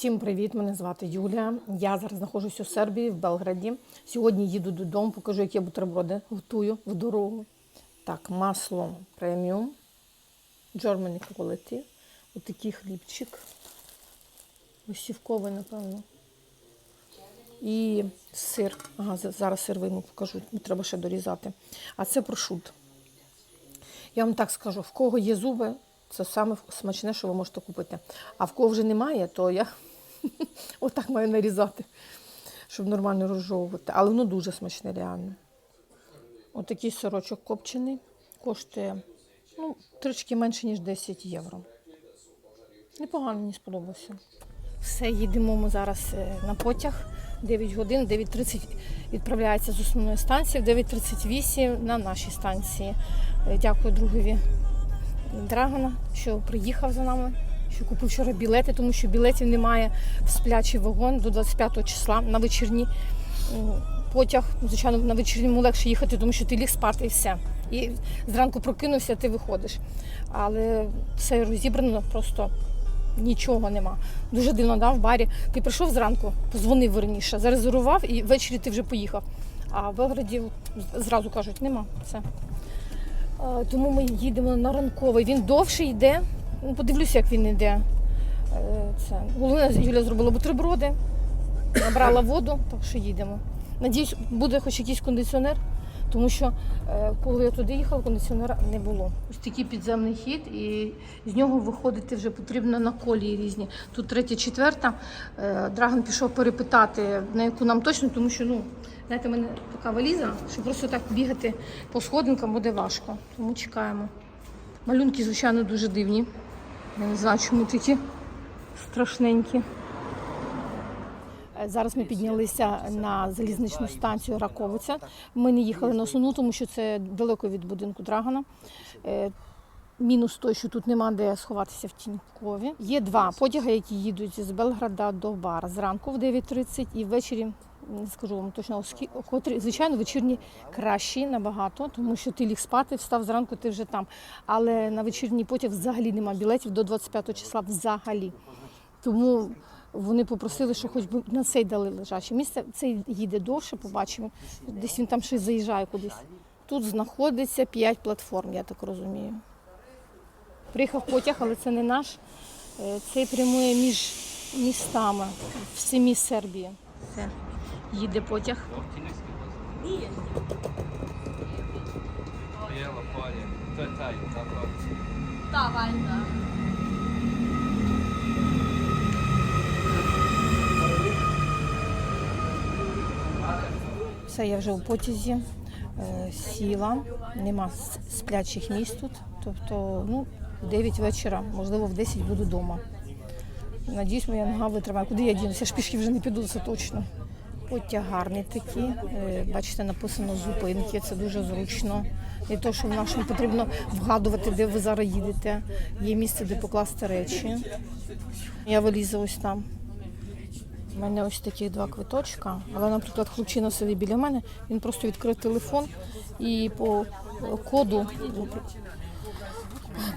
Всім привіт! Мене звати Юля. Я зараз знаходжусь у Сербії в Белграді. Сьогодні їду додому, покажу, які я бутерброди готую в дорогу. Так, масло преміум, Germany Quality. Отакий хлібчик. Осівковий, напевно. І сир. Ага, зараз сир вийму, покажу. Треба ще дорізати. А це прошут. Я вам так скажу, в кого є зуби, це саме смачне, що ви можете купити. А в кого вже немає, то я отак маю нарізати, щоб нормально розжовувати. Але воно дуже смачне, реально. Отакий сирочок копчений коштує ну, трішки менше, ніж 10 євро. Непогано мені сподобався. Все, їдемо ми зараз е, на потяг. 9 годин, 9.30 відправляється з основної станції, в 9.38 на нашій станції. Е, Дякую другові Драгона, що приїхав за нами, що купив вчора білети, тому що білетів немає в сплячий вагон до 25 числа на вечірній потяг. Ну, Звичайно, на вечірньому легше їхати, тому що ти ліг спати і все. І зранку прокинувся, ти виходиш. Але все розібрано, просто нічого нема. Дуже дивно да, в барі. Ти прийшов зранку, позвонив верніше, зарезервував і ввечері ти вже поїхав. А в Белграді зразу кажуть, нема. Все. Тому ми їдемо на ранковий. Він довше йде. Ну, подивлюся, як він йде. Е, Це. Головне, Юля зробила бутерброди, набрала воду, так що їдемо. Надіюсь, буде хоч якийсь кондиціонер, тому що е, коли я туди їхала, кондиціонера не було. Ось такий підземний хід, і з нього виходити вже потрібно на колії різні. Тут третя, четверта. Е, Драгон пішов перепитати, на яку нам точно, тому що ну, знаєте, в мене така валіза, що просто так бігати по сходинкам буде важко. Тому чекаємо. Малюнки, звичайно, дуже дивні. Я не знаю, чому такі страшненькі. Е, Зараз ми піднялися на залізничну станцію Раковиця. Ми не їхали на основну, тому що це далеко від будинку Драгана. Е, Мінус той, що тут нема де сховатися в Тінькові. Є два потяги, які їдуть з Белграда до Бара. Зранку в 9.30 і ввечері, не скажу вам точно, котрі, звичайно, вечірні кращі набагато, тому що ти ліг спати, встав зранку, ти вже там. Але на вечірній потяг взагалі нема білетів до 25 числа взагалі. Тому вони попросили, що хоч би на цей дали лежаче місце. Цей їде довше, побачимо. Десь він там щось заїжджає кудись. Тут знаходиться 5 платформ, я так розумію. Приїхав потяг, але це не наш. Е, Цей прямує між містами в самій Сербії. Їде потяг. Tako. Da, valjda. Все, я вже у потязі е, сіла, нема сплячих місць тут. Тобто, ну, в 9 вечора, можливо, в 10 буду вдома. Надіюсь, моя нога витримає. Куди я дінуся? Я ж пішки вже не піду, це точно. Потяг гарний такий. Е, Бачите, написано зупинки, це дуже зручно. І то, що в нашому потрібно вгадувати, де ви зараз їдете. Є місце, де покласти речі. Я вилізу ось там. У мене ось такі два квиточка, але, наприклад, хлопчина сидить біля мене, він просто відкрив телефон і по коду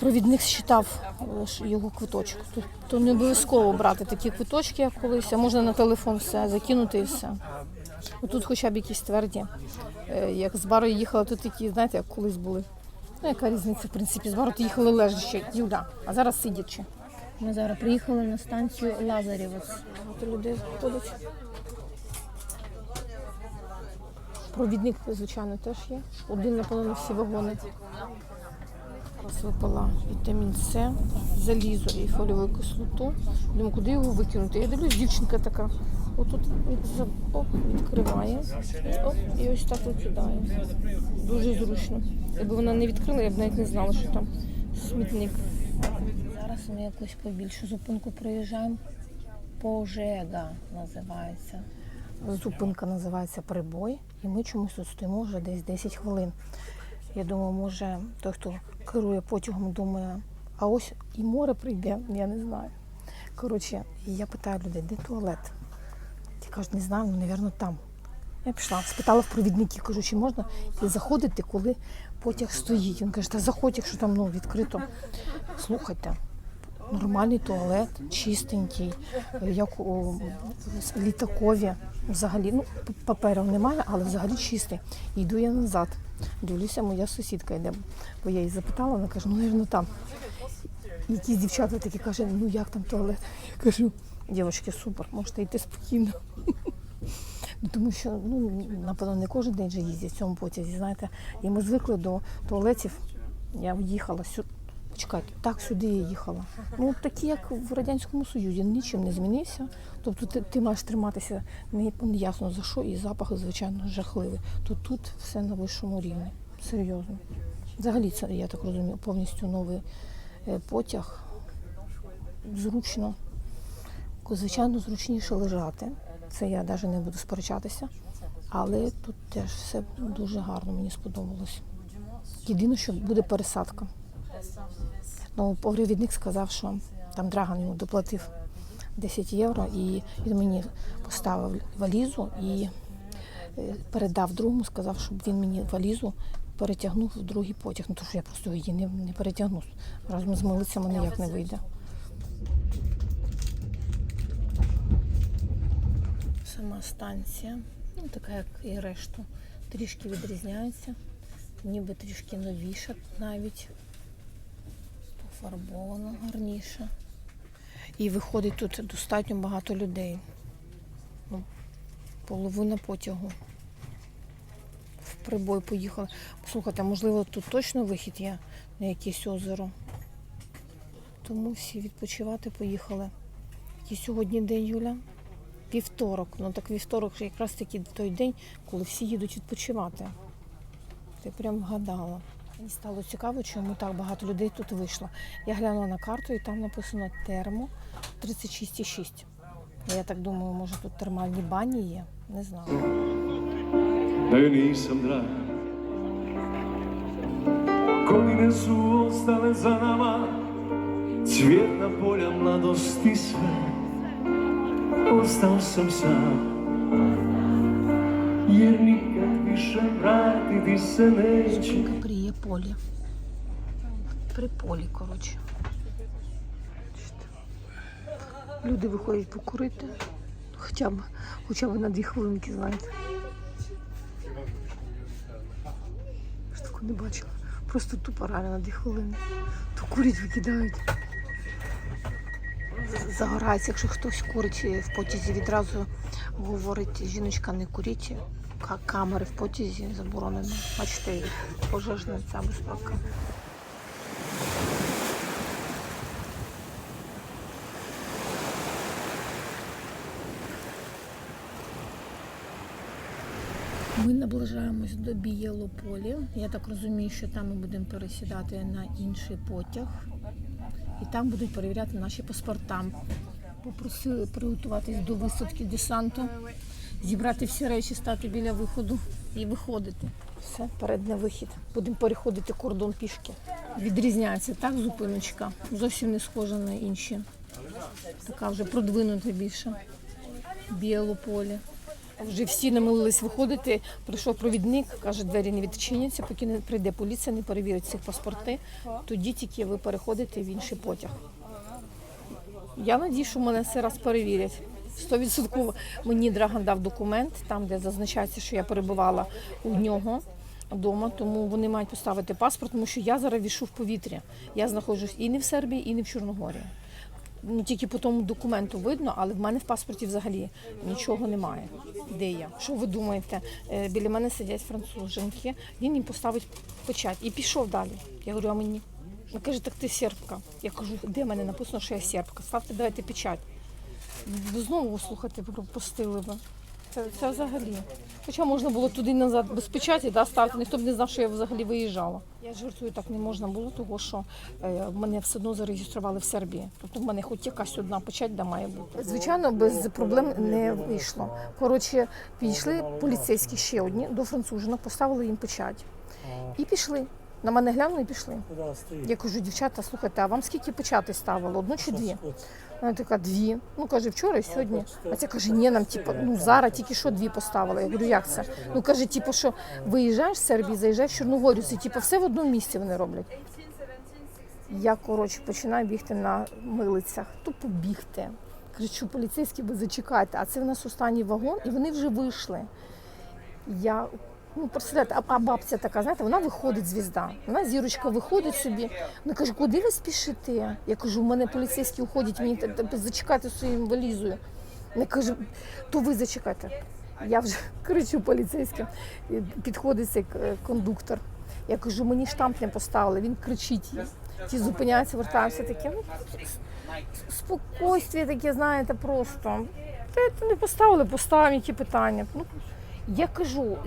провідник считав е, його квиточок. Тобто не обов'язково брати такі квиточки, як колись, а можна на телефон все закинути і все. Отут хоча б якісь тверді. Е, Як з бару їхала, тут такі, знаєте, як колись були. Ну, яка різниця, в принципі, з бару то їхали лежачи, Юля, а зараз сидячи. Ми зараз приїхали на станцію Лазарєвець. Багато людей ходить. Провідник, звичайно, теж є. Один, напевно, на всі вагони. Зараз випила вітамін С, залізо і фоліову кислоту. Думаю, куди його викинути? Я дивлюсь, дівчинка така. Отут від- оп, відкриває. І, оп, і ось так викидає. Дуже зручно. Якби вона не відкрила, я б навіть не знала, що там смітник. Зараз ми якусь побільшу зупинку проїжджаємо. Пожега називається. Зупинка називається Прибой, і ми чомусь тут стоїмо вже десь 10 хвилин. Я думаю, може той, хто керує потягом, думає, а ось і море прийде, я не знаю. Коротше, я питаю людей, де туалет? Ті кажуть, не знаю, ну, напевно, там. Я пішла, спитала в провідників, кажу, чи можна заходити, коли потяг стоїть. Він каже, та заходь, якщо там ну, відкрито. Слухайте, нормальний туалет, чистенький, як у літакові. Взагалі, ну, п- паперів немає, але взагалі чистий. Йду я назад. Дивлюся, моя сусідка йде. Бо я її запитала, вона каже, ну, навірно, там. Якісь дівчата такі каже, ну як там туалет? Я кажу, дівчатки, супер, можете йти спокійно. Ну, тому що, ну, напевно, не кожен день же їздять в цьому потязі, знаєте. І ми звикли до туалетів. Я їхала сюди. Чекайте, так сюди я їхала. Ну, такі, як в Радянському Союзі, нічим не змінився. Тобто ти, ти маєш триматися не, не ясно за що, і запах, звичайно, жахливий. То тут все на вищому рівні. Серйозно. Взагалі, це, я так розумію, повністю новий е, потяг. Зручно. Звичайно, зручніше лежати. Це я навіть не буду сперечатися. Але тут теж все дуже гарно, мені сподобалось. Єдине, що буде пересадка. Ну, погрівідник сказав, що там Драган йому доплатив 10 євро, і він мені поставив валізу і е, передав другому, сказав, щоб він мені валізу перетягнув в другий потяг. Ну, тому що я просто її не, не перетягну. Разом з милицями ніяк не вийде. Сама станція, ну така як і решту, трішки відрізняється, ніби трішки новіша навіть. Пофарбовано гарніше. І виходить тут достатньо багато людей. Ну, половина потягу. В прибой поїхали. Слухайте, можливо, тут точно вихід є на якесь озеро. Тому всі відпочивати поїхали. Який сьогодні день, Юля? Вівторок. Ну так вівторок якраз таки той день, коли всі їдуть відпочивати. Ти прям вгадала. Мені стало цікаво, чому так багато людей тут вийшло. Я глянула на карту і там написано термо 36,6. Я так думаю, може тут термальні бані є. Не знаю. joj nisam drag Godine su ostale za nama Cvjetna polja mladosti sve Ostao sam sam Jer nikad više полі. При полі, коротше. Люди виходять покурити. Хоча б, хоча б на дві хвилинки, знаєте. Ж таку не бачила. Просто тупо реально на дві хвилини. То курять, викидають. Загорається, якщо хтось курить в потязі, відразу говорить, жіночка не куріть. Ка- Камери в потязі заборонено. Бачите, пожежна ця безпека. Ми наближаємось до Бієлополі. Я так розумію, що там ми будемо пересідати на інший потяг. І там будуть перевіряти наші паспорта. Попросили приготуватись до висадки десанту, зібрати всі речі, стати біля виходу і виходити. Все, передний вихід. Будемо переходити кордон пішки. Відрізняється так зупиночка. Зовсім не схожа на інші. Така вже продвинута більше. Білополі. Вже всі намилились виходити. Прийшов провідник, каже, двері не відчиняться, поки не прийде поліція, не перевірить цих паспорти. Тоді тільки ви переходите в інший потяг. Я надію, що мене все раз перевірять. Стовідсотково мені Драган дав документ, там, де зазначається, що я перебувала у нього вдома, тому вони мають поставити паспорт, тому що я зараз вішу в повітря. Я знаходжусь і не в Сербії, і не в Чорногорії. Ну тільки по тому документу видно, але в мене в паспорті взагалі нічого немає. Де я? Що ви думаєте? Е, Біля мене сидять француженки, він їм поставить печать і пішов далі. Я говорю, а мені? Він каже, так ти сербка. Я кажу, де в мене написано, що я сербка? Ставте, давайте печать. Знову слухайте, пропустили би. Це, це взагалі. Хоча можна було туди назад без печаті да, ставити, ніхто б не знав, що я взагалі виїжджала. Я жартую, так не можна було, тому що е, мене все одно зареєстрували в Сербії. Тобто в мене хоч якась одна печать да має бути. Звичайно, без проблем не вийшло. Коротше, підійшли поліцейські ще одні до францужинок, поставили їм печать. І пішли. На мене глянули і пішли. Я кажу, дівчата, слухайте, а вам скільки печатей ставили? Одну чи дві? Вона така, дві. Ну, каже, вчора і сьогодні. А ця каже, ні, нам типу, ну зараз тільки що дві поставили. Я говорю, як це? Ну каже, типу, що виїжджаєш з Сербії, заїжджаєш в Чорногорію, це типу все в одному місці вони роблять. Я, коротше, починаю бігти на милицях, тупо бігти. Кричу, поліцейські, ви зачекайте, а це в нас останній вагон, і вони вже вийшли. Я ну, представляєте, а, а бабця така, знаєте, вона виходить звізда. Вона зірочка виходить собі. Вона каже, куди ви спішите? Я кажу, у мене поліцейські уходять, мені зачекати своїм валізою. Я кажу, то ви зачекайте. Я вже кричу поліцейським. Підходить цей е, кондуктор. Я кажу, мені штамп не поставили. Він кричить. Ті зупиняються, вертаються таке. Ну, спокойствие таке, знаєте, просто. Та не поставили, поставимо, які питання. Ну, я кажу,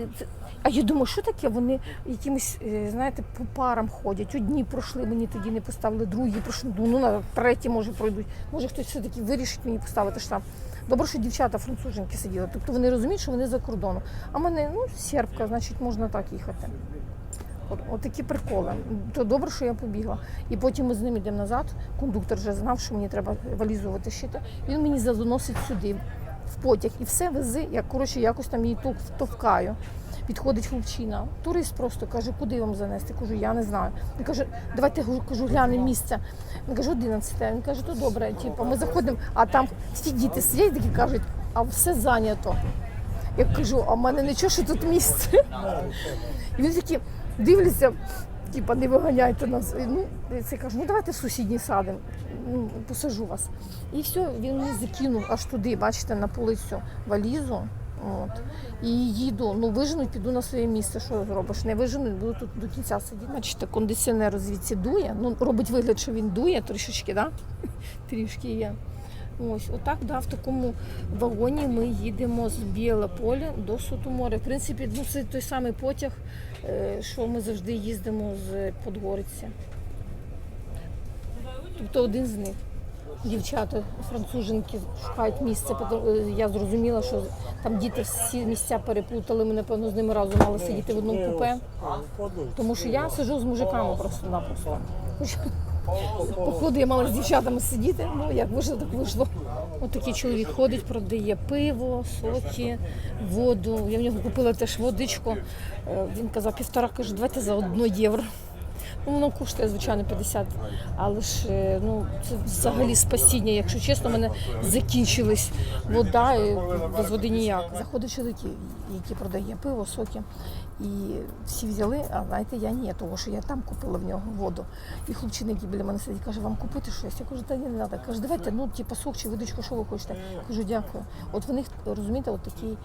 а я думаю, що таке? Вони якимось, е, знаєте, по парам ходять. Одні пройшли, мені тоді не поставили, другі пройшли, ну, на треті, може, пройдуть. Може, хтось все-таки вирішить мені поставити штамп. Добре, що дівчата француженки сиділи. Тобто вони розуміють, що вони за кордоном. А мене ну, сербка, значить, можна так їхати. От, от приколи. То добре, що я побігла. І потім ми з ним йдемо назад. Кондуктор вже знав, що мені треба валізу витащити. Він мені заносить сюди, в потяг, і все вези. Я коротше якось там її тов- товкаю. Підходить хлопчина. Турист просто каже, куди вам занести? Кажу, я не знаю. Він каже, давайте кажу, глянемо місце. Він каже, 11. Він каже, то добре. Типу, ми заходимо, а там всі діти сидять такі кажуть, а все зайнято. Я кажу, а в мене нічого, що тут місце. І він такі дивляться, типа, не виганяйте нас. Ну, це кажу, ну давайте сусідній садимо, ну, посажу вас. І все, він закинув аж туди, бачите, на полицю валізу. От. І їду, ну виженуть, піду на своє місце. Що зробиш? Не виженуть, буду тут до кінця сидіти. Бачите, кондиціонер звідси дує. Ну, робить вигляд, що він дує трішечки, да? трішки є. Ось, отак, да, в такому вагоні ми їдемо з Біле поля до Сотоморя. В принципі, ну, це той самий потяг, е, що ми завжди їздимо з Подгориці. Тобто один з них. Дівчата, француженки шукають місце. Е, Я зрозуміла, що там діти всі місця переплутали. Ми, напевно, з ними разом мали сидіти в одному купе. Тому що я сиджу з мужиками просто-напросто. Хоч Походу, я мала з дівчатами сидіти, ну як вийшло, так вийшло. От такий чоловік ходить, продає пиво, соки, воду. Я в нього купила теж водичку. Е, Він казав, півтора каже, давайте за одно євро. Ну, воно коштує, звичайно, 50. Але ж е, ну, це взагалі спасіння. Якщо чесно, в мене закінчилась вода, і без води ніяк. Заходить чоловік, який продає пиво, соки. І всі взяли, а знаєте, я ні, тому що я там купила в нього воду. І хлопчина, який біля мене сидить, каже, вам купити щось? Я кажу, та ні, не треба. Каже, давайте, ну, типу, сок чи водичку, що ви хочете. Кажу, дякую. От в них, розумієте, от такий.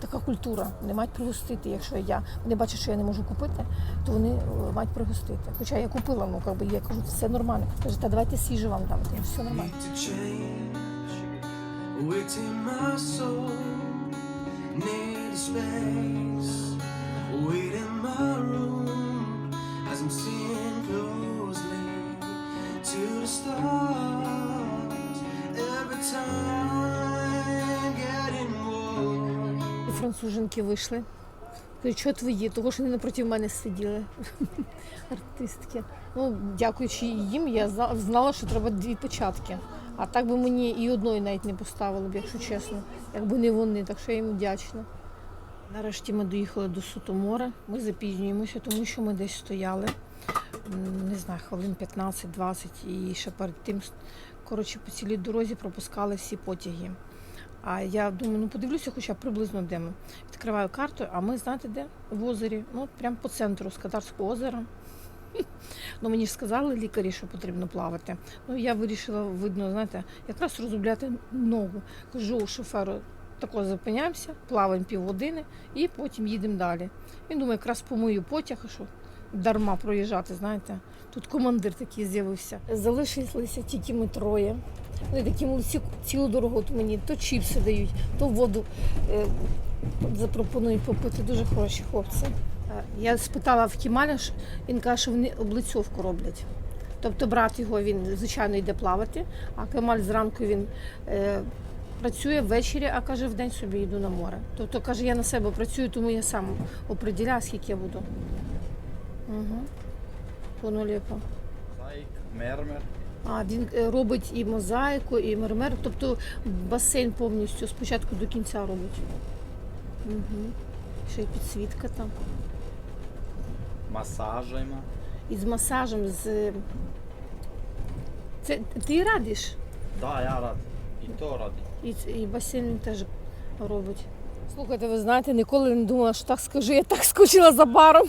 Така культура, вони мають пригостити. Якщо я вони бачать, що я не можу купити, то вони е, мають пригостити. Хоча я купила, ну якби я кажу, все нормально. Каже, та давайте свіже вам дам. Кажу, все нормально. to the stars every time француженки вийшли. Кажуть, що твої? Того, що вони напроти мене сиділи. Артистки. Ну, дякуючи їм, я знала, що треба дві початки. А так би мені і одної навіть не поставили б, якщо чесно. Якби не вони, так що я їм вдячна. Нарешті ми доїхали до Сутомора. Ми запізнюємося, тому що ми десь стояли. Не знаю, хвилин 15-20 і ще перед тим коротше, по цілій дорозі пропускали всі потяги. А я думаю, ну подивлюся, хоча б приблизно де ми. Відкриваю карту, а ми знаєте де? В озері. Ну, прямо по центру Скатарського озера. Ну, мені ж сказали лікарі, що потрібно плавати. Ну, я вирішила, видно, знаєте, якраз розробляти ногу. Кажу шоферу, тако зупиняємося, плаваємо півгодини і потім їдемо далі. Він думає, якраз помию потяг, а що дарма проїжджати, знаєте. Тут командир такий з'явився. Залишилися тільки ми троє. Вони такі молодці цілу дорогу от мені то чіпси дають, то воду е, запропонують попити. Дуже хороші хлопці. Е, Я спитала в Кімаля, він каже, що вони облицьовку роблять. Тобто брат його він, звичайно, йде плавати, а Кемаль зранку він е, працює ввечері, а каже, вдень собі йду на море. Тобто каже, я на себе працюю, тому я сам определяю, скільки я буду. Угу. Воно ліпо. Like mermer. А він е, робить і мозаїку, і мермер, тобто басейн повністю спочатку до кінця робить. Угу. Ще й підсвітка там. Masažajima. і з масажем, з. Це ти радиш? Да, я рад. І то ради. І, і басейн він теж робить. Слухайте, ви знаєте, ніколи не думала, що так скажу. Я так скучила за баром.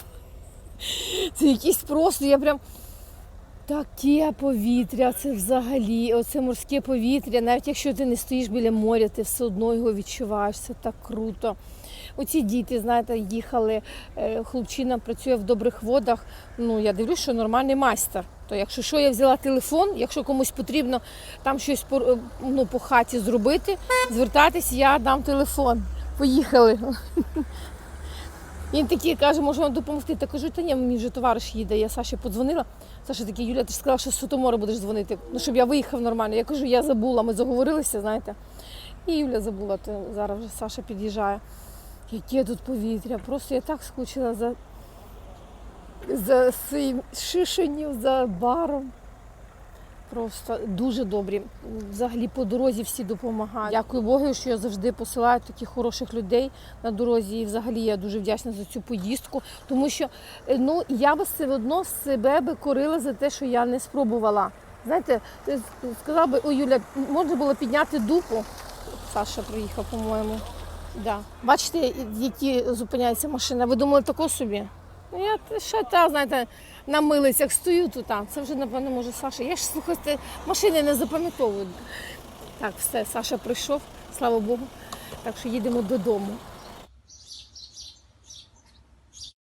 Це якийсь просто, я прям. Таке повітря, це взагалі, оце морське повітря, навіть якщо ти не стоїш біля моря, ти все одно його відчуваєш, це так круто. Оці діти, знаєте, їхали, е, хлопчина працює в добрих водах. Ну, я дивлюсь, що нормальний майстер. То якщо що, я взяла телефон, якщо комусь потрібно там щось по, е, ну, по хаті зробити, звертайтесь, я дам телефон. Поїхали. Він такий каже, може вам допомогти. Та кажу, та ні, мені вже товариш їде. Я Саші подзвонила. Саша такий, Юля, ти ж сказала, що з Сотомора будеш дзвонити. Ну, щоб я виїхав нормально. Я кажу, я забула, ми заговорилися, знаєте. І Юля забула, то зараз вже Саша під'їжджає. Яке тут повітря. Просто я так скучила за, за цим шишенів, за баром. Просто дуже добрі. Взагалі по дорозі всі допомагають. Дякую Богу, що я завжди посилаю таких хороших людей на дорозі. І взагалі я дуже вдячна за цю поїздку, тому що е, ну я би все одно себе би корила за те, що я не спробувала. Знаєте, ти сказав би, ой, Юля, можна було підняти дупу. Саша приїхав, по-моєму. Да. Бачите, які зупиняється машина. Ви думали тако собі? Ну я ще та, знаєте, на милицях стою тут. Це вже, напевно, може Саша. Я ж слухайте, машини не запам'ятовую. Так, все, Саша прийшов, слава Богу. Так що їдемо додому.